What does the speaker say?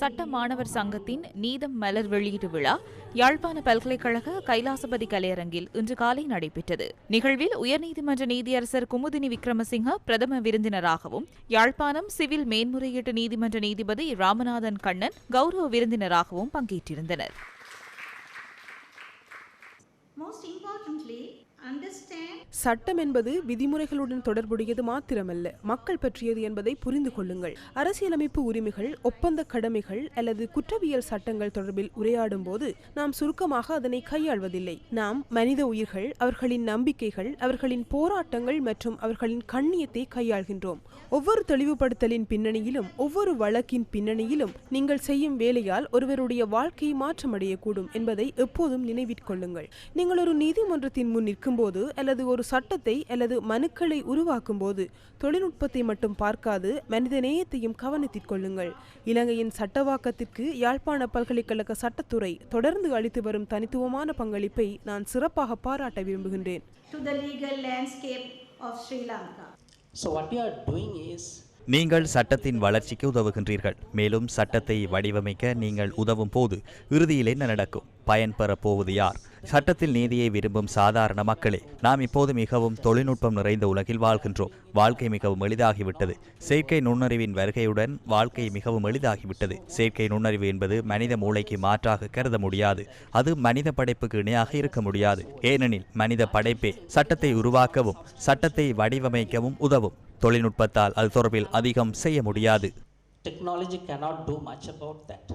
சட்ட மாணவர் சங்கத்தின் நீதம் மலர் வெளியீட்டு விழா யாழ்ப்பாண பல்கலைக்கழக கைலாசபதி கலையரங்கில் இன்று காலை நடைபெற்றது. நிகழ்வில் உயர்நீதிமன்ற நீதியரசர் குமுதினி விக்ரமசிங்க பிரதம விருந்தினராகவும் யாழ்ப்பாணம் சிவில் மேன்முறையீட்டு நீதிமன்ற நீதிபதி ராமநாதன் கண்ணன் கௌரவ விருந்தினராகவும் பங்கேற்றிருந்தனர். Most importantly, சட்டம் என்பது விதிமுறைகளுடன் தொடர்புடையது மாத்திரமல்ல மக்கள் பற்றியது என்பதை புரிந்து கொள்ளுங்கள். அரசியலமைப்பு உரிமைகள் ஒப்பந்த கடமைகள் அல்லது குற்றவியல் சட்டங்கள் தொடர்பில் உரையாடும் போது நாம் சுருக்கமாக அதனை கையாள்வதில்லை. நாம் மனித உயிர்கள் அவர்களின் நம்பிக்கைகள் அவர்களின் போராட்டங்கள் மற்றும் அவர்களின் கண்ணியத்தை கையாள்கின்றோம். ஒவ்வொரு தெளிவுபடுத்தலின் பின்னணியிலும் ஒவ்வொரு வழக்கின் பின்னணியிலும் நீங்கள் செய்யும் வேலையால் ஒருவருடைய வாழ்க்கை மாற்றமடையக்கூடும் என்பதை எப்போதும் நினைவிற்கொள்ளுங்கள் நீங்கள் ஒரு நீதிமன்றத்தின் முன் நிற்கும்போது அல்லது ஒரு சட்டத்தை அல்லது மனுக்களை உருவாக்கும் போது தொழில்நுட்பத்தை மட்டும் பார்க்காது மனித நேயத்தையும் கவனத்திற் கொள்ளுங்கள் இலங்கையின் சட்டவாக்கத்திற்கு யாழ்ப்பாண பல்கலைக்கழக சட்டத்துறை தொடர்ந்து அளித்து வரும் தனித்துவமான பங்களிப்பை நான் சிறப்பாக பாராட்ட விரும்புகின்றேன் to the legal landscape of Sri Lanka. So what you are doing is நீங்கள் சட்டத்தின் வளர்ச்சிக்கு உதவுகின்றீர்கள். மேலும் சட்டத்தை வடிவமைக்க நீங்கள் உதவும் போது இறுதியில் என்ன நடக்கும்? பயன்பெறப் போவது யார்? சட்டத்தில் நீதியை விரும்பும் சாதாரண மக்களே நாம் இப்போது மிகவும் தொழில்நுட்பம் நிறைந்த உலகில் வாழ்கின்றோம். வாழ்க்கை மிகவும் எளிதாகிவிட்டது. செயற்கை நுண்ணறிவின் வருகையுடன் வாழ்க்கை மிகவும் எளிதாகிவிட்டது. செயற்கை நுண்ணறிவு என்பது மனித மூளைக்கு மாற்றாக கருத முடியாது. அது மனித படைப்புக்கு இணையாக இருக்க முடியாது. ஏனெனில் மனித படைப்பே சட்டத்தை உருவாக்கவும் சட்டத்தை வடிவமைக்கவும் உதவும். தொழில்நுட்பத்தால் அது தொடர்பில் அதிகம் செய்ய முடியாது technology cannot do much about that